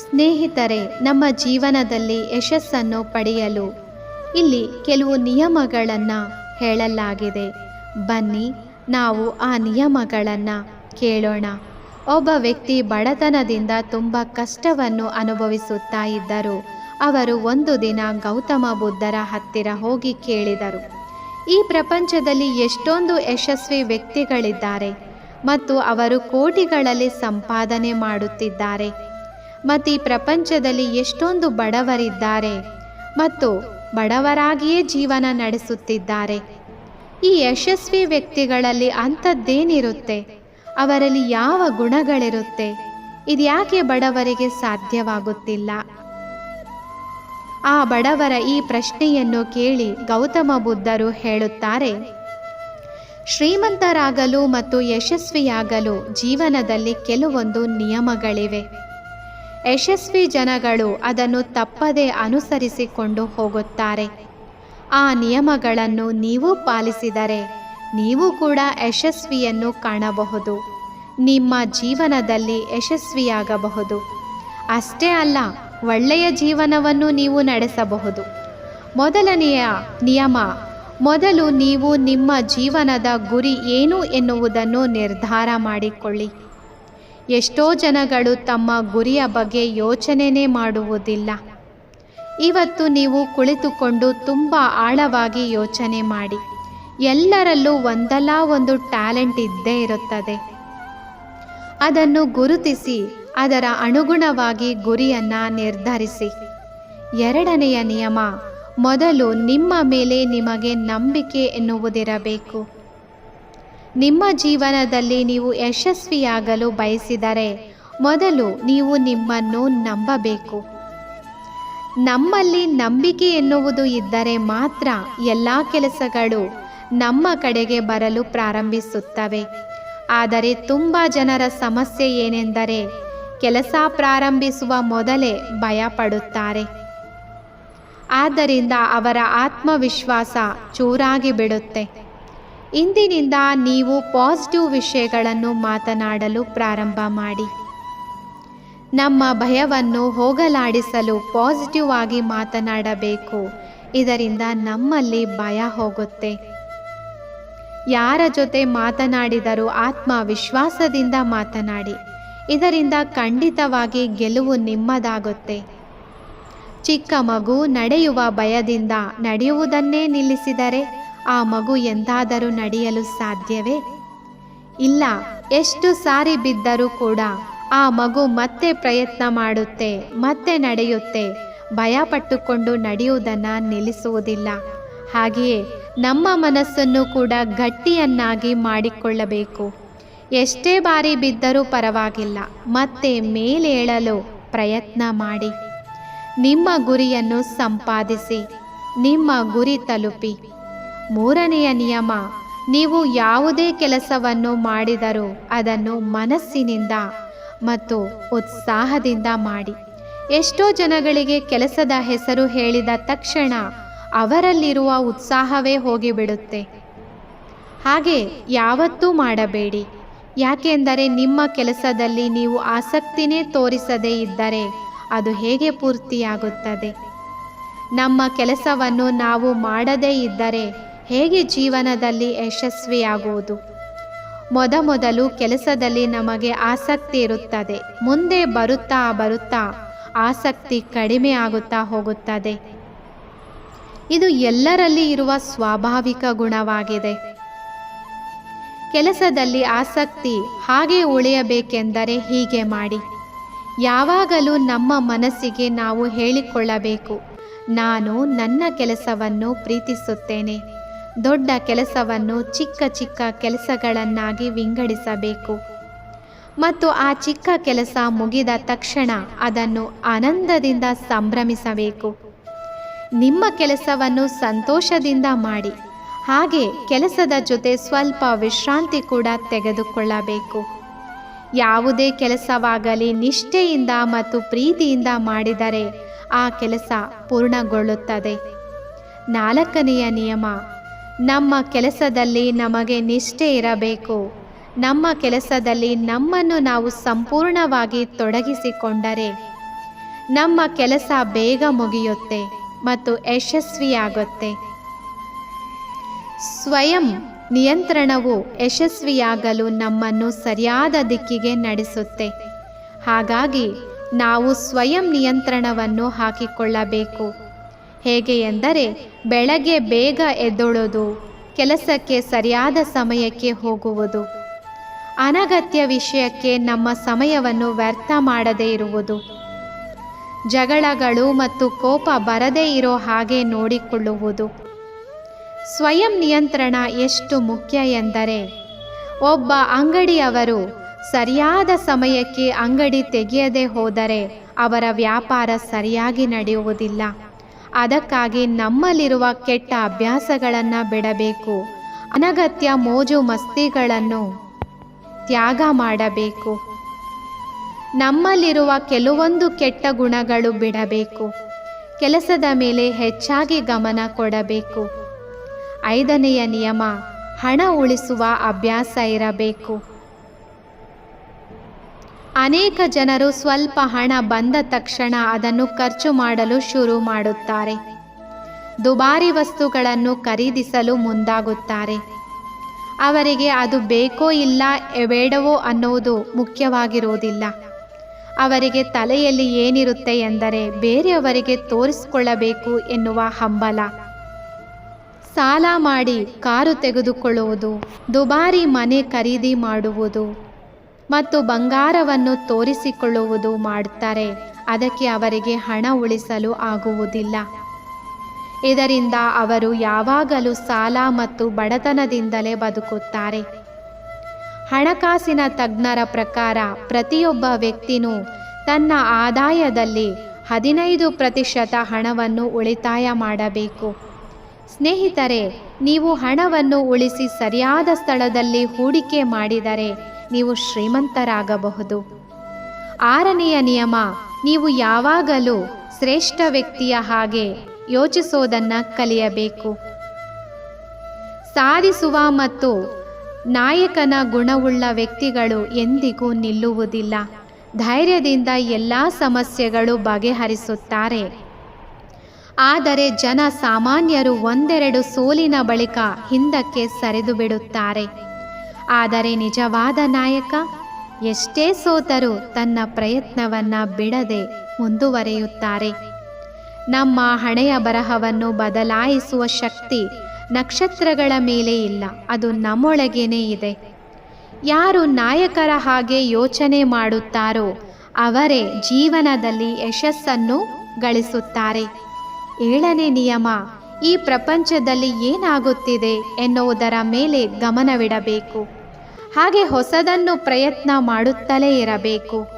ಸ್ನೇಹಿತರೆ, ನಮ್ಮ ಜೀವನದಲ್ಲಿ ಯಶಸ್ಸನ್ನು ಪಡೆಯಲು ಇಲ್ಲಿ ಕೆಲವು ನಿಯಮಗಳನ್ನು ಹೇಳಲಾಗಿದೆ. ಬನ್ನಿ, ನಾವು ಆ ನಿಯಮಗಳನ್ನು ಕೇಳೋಣ. ಒಬ್ಬ ವ್ಯಕ್ತಿ ಬಡತನದಿಂದ ತುಂಬ ಕಷ್ಟವನ್ನು ಅನುಭವಿಸುತ್ತಾ ಇದ್ದರು. ಅವರು ಒಂದು ದಿನ ಗೌತಮ ಬುದ್ಧರ ಹತ್ತಿರ ಹೋಗಿ ಕೇಳಿದರು, ಈ ಪ್ರಪಂಚದಲ್ಲಿ ಎಷ್ಟೊಂದು ಯಶಸ್ವಿ ವ್ಯಕ್ತಿಗಳಿದ್ದಾರೆ ಮತ್ತು ಅವರು ಕೋಟಿಗಳಲ್ಲಿ ಸಂಪಾದನೆ ಮಾಡುತ್ತಿದ್ದಾರೆ. ಮತ್ತು ಈ ಪ್ರಪಂಚದಲ್ಲಿ ಎಷ್ಟೊಂದು ಬಡವರಿದ್ದಾರೆ ಮತ್ತು ಬಡವರಾಗಿಯೇ ಜೀವನ ನಡೆಸುತ್ತಿದ್ದಾರೆ. ಈ ಯಶಸ್ವಿ ವ್ಯಕ್ತಿಗಳಲ್ಲಿ ಅಂಥದ್ದೇನಿರುತ್ತೆ? ಅವರಲ್ಲಿ ಯಾವ ಗುಣಗಳಿರುತ್ತೆ? ಇದ್ಯಾಕೆ ಬಡವರಿಗೆ ಸಾಧ್ಯವಾಗುತ್ತಿಲ್ಲ? ಆ ಬಡವರ ಈ ಪ್ರಶ್ನೆಯನ್ನು ಕೇಳಿ ಗೌತಮ ಬುದ್ಧರು ಹೇಳುತ್ತಾರೆ, ಶ್ರೀಮಂತರಾಗಲು ಮತ್ತು ಯಶಸ್ವಿಯಾಗಲು ಜೀವನದಲ್ಲಿ ಕೆಲವೊಂದು ನಿಯಮಗಳಿವೆ. ಯಶಸ್ವಿ ಜನಗಳು ಅದನ್ನು ತಪ್ಪದೆ ಅನುಸರಿಸಿಕೊಂಡು ಹೋಗುತ್ತಾರೆ. ಆ ನಿಯಮಗಳನ್ನು ನೀವು ಪಾಲಿಸಿದರೆ ನೀವು ಕೂಡ ಯಶಸ್ವಿಯನ್ನು ಕಾಣಬಹುದು. ನಿಮ್ಮ ಜೀವನದಲ್ಲಿ ಯಶಸ್ವಿಯಾಗಬಹುದು. ಅಷ್ಟೇ ಅಲ್ಲ, ಒಳ್ಳೆಯ ಜೀವನವನ್ನು ನೀವು ನಡೆಸಬಹುದು. ಮೊದಲನೆಯ ನಿಯಮ, ಮೊದಲು ನೀವು ನಿಮ್ಮ ಜೀವನದ ಗುರಿ ಏನು ಎನ್ನುವುದನ್ನು ನಿರ್ಧಾರ ಮಾಡಿಕೊಳ್ಳಿ. ಎಷ್ಟೋ ಜನಗಳು ತಮ್ಮ ಗುರಿಯ ಬಗ್ಗೆ ಯೋಚನೆನೇ ಮಾಡುವುದಿಲ್ಲ. ಇವತ್ತು ನೀವು ಕುಳಿತುಕೊಂಡು ತುಂಬ ಆಳವಾಗಿ ಯೋಚನೆ ಮಾಡಿ. ಎಲ್ಲರಲ್ಲೂ ಒಂದಲ್ಲ ಒಂದು ಟ್ಯಾಲೆಂಟ್ ಇದ್ದೇ ಇರುತ್ತದೆ. ಅದನ್ನು ಗುರುತಿಸಿ, ಅದರ ಅನುಗುಣವಾಗಿ ಗುರಿಯನ್ನು ನಿರ್ಧರಿಸಿ. ಎರಡನೆಯ ನಿಯಮ, ಮೊದಲು ನಿಮ್ಮ ಮೇಲೆ ನಿಮಗೆ ನಂಬಿಕೆ ಎನ್ನುವುದಿರಬೇಕು. ನಿಮ್ಮ ಜೀವನದಲ್ಲಿ ನೀವು ಯಶಸ್ವಿಯಾಗಲು ಬಯಸಿದರೆ ಮೊದಲು ನೀವು ನಿಮ್ಮನ್ನು ನಂಬಬೇಕು. ನಮ್ಮಲ್ಲಿ ನಂಬಿಕೆ ಎನ್ನುವುದು ಇದ್ದರೆ ಮಾತ್ರ ಎಲ್ಲ ಕೆಲಸಗಳು ನಮ್ಮ ಕಡೆಗೆ ಬರಲು ಪ್ರಾರಂಭಿಸುತ್ತವೆ. ಆದರೆ ತುಂಬ ಜನರ ಸಮಸ್ಯೆ ಏನೆಂದರೆ ಕೆಲಸ ಪ್ರಾರಂಭಿಸುವ ಮೊದಲೇ ಭಯಪಡುತ್ತಾರೆ. ಆದ್ದರಿಂದ ಅವರ ಆತ್ಮವಿಶ್ವಾಸ ಚೂರಾಗಿ ಬಿಡುತ್ತೆ. ಇಂದಿನಿಂದ ನೀವು ಪಾಸಿಟಿವ್ ವಿಷಯಗಳನ್ನು ಮಾತನಾಡಲು ಪ್ರಾರಂಭ ಮಾಡಿ. ನಮ್ಮ ಭಯವನ್ನು ಹೋಗಲಾಡಿಸಲು ಪಾಸಿಟಿವ್ ಆಗಿ ಮಾತನಾಡಬೇಕು. ಇದರಿಂದ ನಮ್ಮಲ್ಲಿ ಭಯ ಹೋಗುತ್ತೆ. ಯಾರ ಜೊತೆ ಮಾತನಾಡಿದರೂ ಆತ್ಮವಿಶ್ವಾಸದಿಂದ ಮಾತನಾಡಿ. ಇದರಿಂದ ಖಂಡಿತವಾಗಿ ಗೆಲುವು ನಿಮ್ಮದಾಗುತ್ತೆ. ಚಿಕ್ಕ ಮಗು ನಡೆಯುವ ಭಯದಿಂದ ನಡೆಯುವುದನ್ನೇ ನಿಲ್ಲಿಸಿದರೆ ಆ ಮಗು ಎಂದಾದರೂ ನಡೆಯಲು ಸಾಧ್ಯವೇ? ಇಲ್ಲ, ಎಷ್ಟು ಸಾರಿ ಬಿದ್ದರೂ ಕೂಡ ಆ ಮಗು ಮತ್ತೆ ಪ್ರಯತ್ನ ಮಾಡುತ್ತೆ, ಮತ್ತೆ ನಡೆಯುತ್ತೆ, ಭಯಪಟ್ಟುಕೊಂಡು ನಡೆಯುವುದನ್ನು ನಿಲ್ಲಿಸುವುದಿಲ್ಲ. ಹಾಗೆಯೇ ನಮ್ಮ ಮನಸ್ಸನ್ನು ಕೂಡ ಗಟ್ಟಿಯನ್ನಾಗಿ ಮಾಡಿಕೊಳ್ಳಬೇಕು. ಎಷ್ಟೇ ಬಾರಿ ಬಿದ್ದರೂ ಪರವಾಗಿಲ್ಲ, ಮತ್ತೆ ಮೇಲೇಳಲು ಪ್ರಯತ್ನ ಮಾಡಿ. ನಿಮ್ಮ ಗುರಿಯನ್ನು ಸಂಪಾದಿಸಿ, ನಿಮ್ಮ ಗುರಿ ತಲುಪಿ. ಮೂರನೆಯ ನಿಯಮ, ನೀವು ಯಾವುದೇ ಕೆಲಸವನ್ನು ಮಾಡಿದರೂ ಅದನ್ನು ಮನಸ್ಸಿನಿಂದ ಮತ್ತು ಉತ್ಸಾಹದಿಂದ ಮಾಡಿ. ಎಷ್ಟೋ ಜನಗಳಿಗೆ ಕೆಲಸದ ಹೆಸರು ಹೇಳಿದ ತಕ್ಷಣ ಅವರಲ್ಲಿರುವ ಉತ್ಸಾಹವೇ ಹೋಗಿಬಿಡುತ್ತೆ. ಹಾಗೆ ಯಾವತ್ತೂ ಮಾಡಬೇಡಿ. ಯಾಕೆಂದರೆ ನಿಮ್ಮ ಕೆಲಸದಲ್ಲಿ ನೀವು ಆಸಕ್ತಿನೇ ತೋರಿಸದೇ ಇದ್ದರೆ ಅದು ಹೇಗೆ ಪೂರ್ತಿಯಾಗುತ್ತದೆ? ನಮ್ಮ ಕೆಲಸವನ್ನು ನಾವು ಮಾಡದೇ ಇದ್ದರೆ ಹೇಗೆ ಜೀವನದಲ್ಲಿ ಯಶಸ್ವಿಯಾಗುವುದು? ಮೊದಮೊದಲು ಕೆಲಸದಲ್ಲಿ ನಮಗೆ ಆಸಕ್ತಿ ಇರುತ್ತದೆ. ಮುಂದೆ ಬರುತ್ತಾ ಬರುತ್ತಾ ಆಸಕ್ತಿ ಕಡಿಮೆ ಆಗುತ್ತಾ ಹೋಗುತ್ತದೆ. ಇದು ಎಲ್ಲರಲ್ಲಿ ಇರುವ ಸ್ವಾಭಾವಿಕ ಗುಣವಾಗಿದೆ. ಕೆಲಸದಲ್ಲಿ ಆಸಕ್ತಿ ಹಾಗೆ ಉಳಿಯಬೇಕೆಂದರೆ ಹೀಗೆ ಮಾಡಿ. ಯಾವಾಗಲೂ ನಮ್ಮ ಮನಸ್ಸಿಗೆ ನಾವು ಹೇಳಿಕೊಳ್ಳಬೇಕು. ನಾನು ನನ್ನ ಕೆಲಸವನ್ನು ಪ್ರೀತಿಸುತ್ತೇನೆ. ದೊಡ್ಡ ಕೆಲಸವನ್ನು ಚಿಕ್ಕ ಚಿಕ್ಕ ಕೆಲಸಗಳನ್ನಾಗಿ ವಿಂಗಡಿಸಬೇಕು. ಮತ್ತು ಆ ಚಿಕ್ಕ ಕೆಲಸ ಮುಗಿದ ತಕ್ಷಣ ಅದನ್ನು ಆನಂದದಿಂದ ಸಂಭ್ರಮಿಸಬೇಕು. ನಿಮ್ಮ ಕೆಲಸವನ್ನು ಸಂತೋಷದಿಂದ ಮಾಡಿ. ಹಾಗೆ ಕೆಲಸದ ಜೊತೆ ಸ್ವಲ್ಪ ವಿಶ್ರಾಂತಿ ಕೂಡ ತೆಗೆದುಕೊಳ್ಳಬೇಕು. ಯಾವುದೇ ಕೆಲಸವಾಗಲಿ ನಿಷ್ಠೆಯಿಂದ ಮತ್ತು ಪ್ರೀತಿಯಿಂದ ಮಾಡಿದರೆ ಆ ಕೆಲಸ ಪೂರ್ಣಗೊಳ್ಳುತ್ತದೆ. ನಾಲ್ಕನೆಯ ನಿಯಮ ನಮ್ಮ ಕೆಲಸದಲ್ಲಿ ನಮಗೆ ನಿಷ್ಠೆ ಇರಬೇಕು. ನಮ್ಮ ಕೆಲಸದಲ್ಲಿ ನಮ್ಮನ್ನು ನಾವು ಸಂಪೂರ್ಣವಾಗಿ ತೊಡಗಿಸಿಕೊಂಡರೆ ನಮ್ಮ ಕೆಲಸ ಬೇಗ ಮುಗಿಯುತ್ತೆ ಮತ್ತು ಯಶಸ್ವಿಯಾಗುತ್ತೆ. ಸ್ವಯಂ ನಿಯಂತ್ರಣವು ಯಶಸ್ವಿಯಾಗಲು ನಮ್ಮನ್ನು ಸರಿಯಾದ ದಿಕ್ಕಿಗೆ ನಡೆಸುತ್ತೆ. ಹಾಗಾಗಿ ನಾವು ಸ್ವಯಂ ನಿಯಂತ್ರಣವನ್ನು ಹಾಕಿಕೊಳ್ಳಬೇಕು. ಹೇಗೆ ಎಂದರೆ ಬೆಳಗ್ಗೆ ಬೇಗ ಎದ್ದೊಳೋದು, ಕೆಲಸಕ್ಕೆ ಸರಿಯಾದ ಸಮಯಕ್ಕೆ ಹೋಗುವುದು. ಅನಗತ್ಯ ವಿಷಯಕ್ಕೆ ನಮ್ಮ ಸಮಯವನ್ನು ವ್ಯರ್ಥ ಮಾಡದೇ ಇರುವುದು. ಜಗಳಗಳು ಮತ್ತು ಕೋಪ ಬರದೇ ಇರೋ ಹಾಗೆ ನೋಡಿಕೊಳ್ಳುವುದು. ಸ್ವಯಂ ನಿಯಂತ್ರಣ ಎಷ್ಟು ಮುಖ್ಯ ಎಂದರೆ, ಒಬ್ಬ ಅಂಗಡಿಯವರು ಸರಿಯಾದ ಸಮಯಕ್ಕೆ ಅಂಗಡಿ ತೆಗೆಯದೆ ಹೋದರೆ ಅವರ ವ್ಯಾಪಾರ ಸರಿಯಾಗಿ ನಡೆಯುವುದಿಲ್ಲ. ಅದಕ್ಕಾಗಿ ನಮ್ಮಲ್ಲಿರುವ ಕೆಟ್ಟ ಅಭ್ಯಾಸಗಳನ್ನು ಬಿಡಬೇಕು. ಅನಗತ್ಯ ಮೋಜು ಮಸ್ತಿಗಳನ್ನು ತ್ಯಾಗ ಮಾಡಬೇಕು. ನಮ್ಮಲ್ಲಿರುವ ಕೆಲವೊಂದು ಕೆಟ್ಟ ಗುಣಗಳು ಬಿಡಬೇಕು. ಕೆಲಸದ ಮೇಲೆ ಹೆಚ್ಚಾಗಿ ಗಮನ ಕೊಡಬೇಕು. ಐದನೆಯ ನಿಯಮ, ಹಣ ಉಳಿಸುವ ಅಭ್ಯಾಸ ಇರಬೇಕು. ಅನೇಕ ಜನರು ಸ್ವಲ್ಪ ಹಣ ಬಂದ ತಕ್ಷಣ ಅದನ್ನು ಖರ್ಚು ಮಾಡಲು ಶುರು ಮಾಡುತ್ತಾರೆ. ದುಬಾರಿ ವಸ್ತುಗಳನ್ನು ಖರೀದಿಸಲು ಮುಂದಾಗುತ್ತಾರೆ. ಅವರಿಗೆ ಅದು ಬೇಕೋ ಇಲ್ಲ ಬೇಡವೋ ಅನ್ನುವುದು ಮುಖ್ಯವಾಗಿರುವುದಿಲ್ಲ. ಅವರಿಗೆ ತಲೆಯಲ್ಲಿ ಏನಿರುತ್ತೆ ಎಂದರೆ ಬೇರೆಯವರಿಗೆ ತೋರಿಸಿಕೊಳ್ಳಬೇಕು ಎನ್ನುವ ಹಂಬಲ. ಸಾಲ ಮಾಡಿ ಕಾರು ತೆಗೆದುಕೊಳ್ಳುವುದು, ದುಬಾರಿ ಮನೆ ಖರೀದಿ ಮಾಡುವುದು ಮತ್ತು ಬಂಗಾರವನ್ನು ತೋರಿಸಿಕೊಳ್ಳುವುದು ಮಾಡುತ್ತಾರೆ. ಅದಕ್ಕೆ ಅವರಿಗೆ ಹಣ ಉಳಿಸಲು ಆಗುವುದಿಲ್ಲ. ಇದರಿಂದ ಅವರು ಯಾವಾಗಲೂ ಸಾಲ ಮತ್ತು ಬಡತನದಿಂದಲೇ ಬದುಕುತ್ತಾರೆ. ಹಣಕಾಸಿನ ತಜ್ಞರ ಪ್ರಕಾರ ಪ್ರತಿಯೊಬ್ಬ ವ್ಯಕ್ತಿನೂ ತನ್ನ ಆದಾಯದಲ್ಲಿ ಹದಿನೈದು ಪ್ರತಿಶತ ಹಣವನ್ನು ಉಳಿತಾಯ ಮಾಡಬೇಕು. ಸ್ನೇಹಿತರೆ, ನೀವು ಹಣವನ್ನು ಉಳಿಸಿ ಸರಿಯಾದ ಸ್ಥಳದಲ್ಲಿ ಹೂಡಿಕೆ ಮಾಡಿದರೆ ನೀವು ಶ್ರೀಮಂತರಾಗಬಹುದು. ಆರನೆಯ ನಿಯಮ, ನೀವು ಯಾವಾಗಲೂ ಶ್ರೇಷ್ಠ ವ್ಯಕ್ತಿಯ ಹಾಗೆ ಯೋಚಿಸೋದನ್ನು ಕಲಿಯಬೇಕು. ಸಾಧಿಸುವ ಮತ್ತು ನಾಯಕನ ಗುಣವುಳ್ಳ ವ್ಯಕ್ತಿಗಳು ಎಂದಿಗೂ ನಿಲ್ಲುವುದಿಲ್ಲ. ಧೈರ್ಯದಿಂದ ಎಲ್ಲ ಸಮಸ್ಯೆಗಳು ಬಗೆಹರಿಸುತ್ತಾರೆ. ಆದರೆ ಜನ ಸಾಮಾನ್ಯರು ಒಂದೆರಡು ಸೋಲಿನ ಬಳಿಕ ಹಿಂದಕ್ಕೆ ಸರಿದು ಬಿಡುತ್ತಾರೆ ಆದರೆ ನಿಜವಾದ ನಾಯಕ, ಎಷ್ಟೇ ಸೋತರೂ ತನ್ನ ಪ್ರಯತ್ನವನ್ನು ಬಿಡದೆ ಮುಂದುವರೆಯುತ್ತಾರೆ. ನಮ್ಮ ಹಣೆಯ ಬರಹವನ್ನು ಬದಲಾಯಿಸುವ ಶಕ್ತಿ ನಕ್ಷತ್ರಗಳ ಮೇಲೆ ಇಲ್ಲ, ಅದು ನಮ್ಮೊಳಗೇನೇ ಇದೆ. ಯಾರು ನಾಯಕರ ಹಾಗೆ ಯೋಚನೆ ಮಾಡುತ್ತಾರೋ, ಅವರೇ ಜೀವನದಲ್ಲಿ ಯಶಸ್ಸನ್ನು ಗಳಿಸುತ್ತಾರೆ. ಏಳನೇ ನಿಯಮ ಈ ಪ್ರಪಂಚದಲ್ಲಿ ಏನಾಗುತ್ತಿದೆ ಎನ್ನುವುದರ ಮೇಲೆ ಗಮನವಿಡಬೇಕು. ಹಾಗೆ ಹೊಸದನ್ನು ಪ್ರಯತ್ನ ಮಾಡುತ್ತಲೇ ಇರಬೇಕು.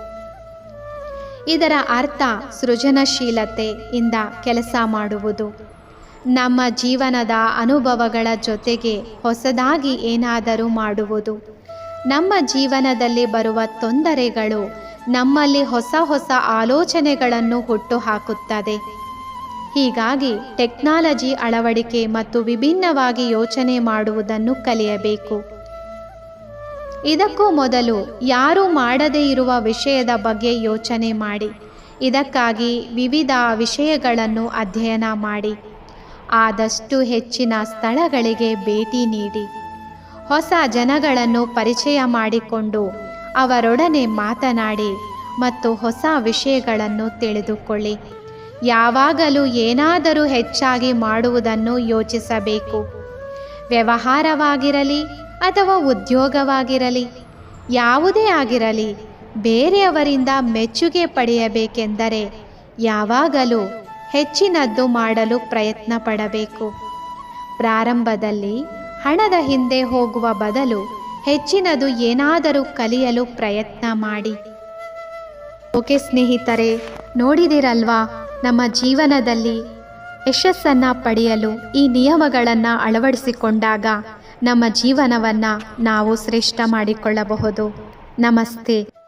ಇದರ ಅರ್ಥ ಸೃಜನಶೀಲತೆಯಿಂದ ಕೆಲಸ ಮಾಡುವುದು. ನಮ್ಮ ಜೀವನದ ಅನುಭವಗಳ ಜೊತೆಗೆ ಹೊಸದಾಗಿ ಏನಾದರೂ ಮಾಡುವುದು. ನಮ್ಮ ಜೀವನದಲ್ಲಿ ಬರುವ ತೊಂದರೆಗಳು ನಮ್ಮಲ್ಲಿ ಹೊಸ ಹೊಸ ಆಲೋಚನೆಗಳನ್ನು ಹುಟ್ಟುಹಾಕುತ್ತದೆ ಹೀಗಾಗಿ ಟೆಕ್ನಾಲಜಿ ಅಳವಡಿಕೆ ಮತ್ತು ವಿಭಿನ್ನವಾಗಿ ಯೋಚನೆ ಮಾಡುವುದನ್ನು ಕಲಿಯಬೇಕು. ಇದಕ್ಕೂ ಮೊದಲು ಯಾರೂ ಮಾಡದೇ ಇರುವ ವಿಷಯದ ಬಗ್ಗೆ ಯೋಚನೆ ಮಾಡಿ. ಇದಕ್ಕಾಗಿ ವಿವಿಧ ವಿಷಯಗಳನ್ನು ಅಧ್ಯಯನ ಮಾಡಿ. ಆದಷ್ಟು ಹೆಚ್ಚಿನ ಸ್ಥಳಗಳಿಗೆ ಭೇಟಿ ನೀಡಿ. ಹೊಸ ಜನಗಳನ್ನು ಪರಿಚಯ ಮಾಡಿಕೊಂಡು ಅವರೊಡನೆ ಮಾತನಾಡಿ ಮತ್ತು ಹೊಸ ವಿಷಯಗಳನ್ನು ತಿಳಿದುಕೊಳ್ಳಿ. ಯಾವಾಗಲೂ ಏನಾದರೂ ಹೆಚ್ಚಾಗಿ ಮಾಡುವುದನ್ನು ಯೋಚಿಸಬೇಕು. ವ್ಯವಹಾರವಾಗಿರಲಿ ಅಥವಾ ಉದ್ಯೋಗವಾಗಿರಲಿ, ಯಾವುದೇ ಆಗಿರಲಿ, ಬೇರೆಯವರಿಂದ ಮೆಚ್ಚುಗೆ ಪಡೆಯಬೇಕೆಂದರೆ ಯಾವಾಗಲೂ ಹೆಚ್ಚಿನದ್ದು ಮಾಡಲು ಪ್ರಯತ್ನ ಪಡಬೇಕು ಪ್ರಾರಂಭದಲ್ಲಿ ಹಣದ ಹಿಂದೆ ಹೋಗುವ ಬದಲು ಹೆಚ್ಚಿನದು ಏನಾದರೂ ಕಲಿಯಲು ಪ್ರಯತ್ನ ಮಾಡಿ. ಓಕೆ ಸ್ನೇಹಿತರೆ, ನೋಡಿದಿರಲ್ವಾ? ನಮ್ಮ ಜೀವನದಲ್ಲಿ ಯಶಸ್ಸನ್ನು ಪಡೆಯಲು ಈ ನಿಯಮಗಳನ್ನು ಅಳವಡಿಸಿಕೊಂಡಾಗ ನಮ್ಮ ಜೀವನವನ್ನು ನಾವು ಶ್ರೇಷ್ಠ ಮಾಡಿಕೊಳ್ಳಬಹುದು. ನಮಸ್ತೆ.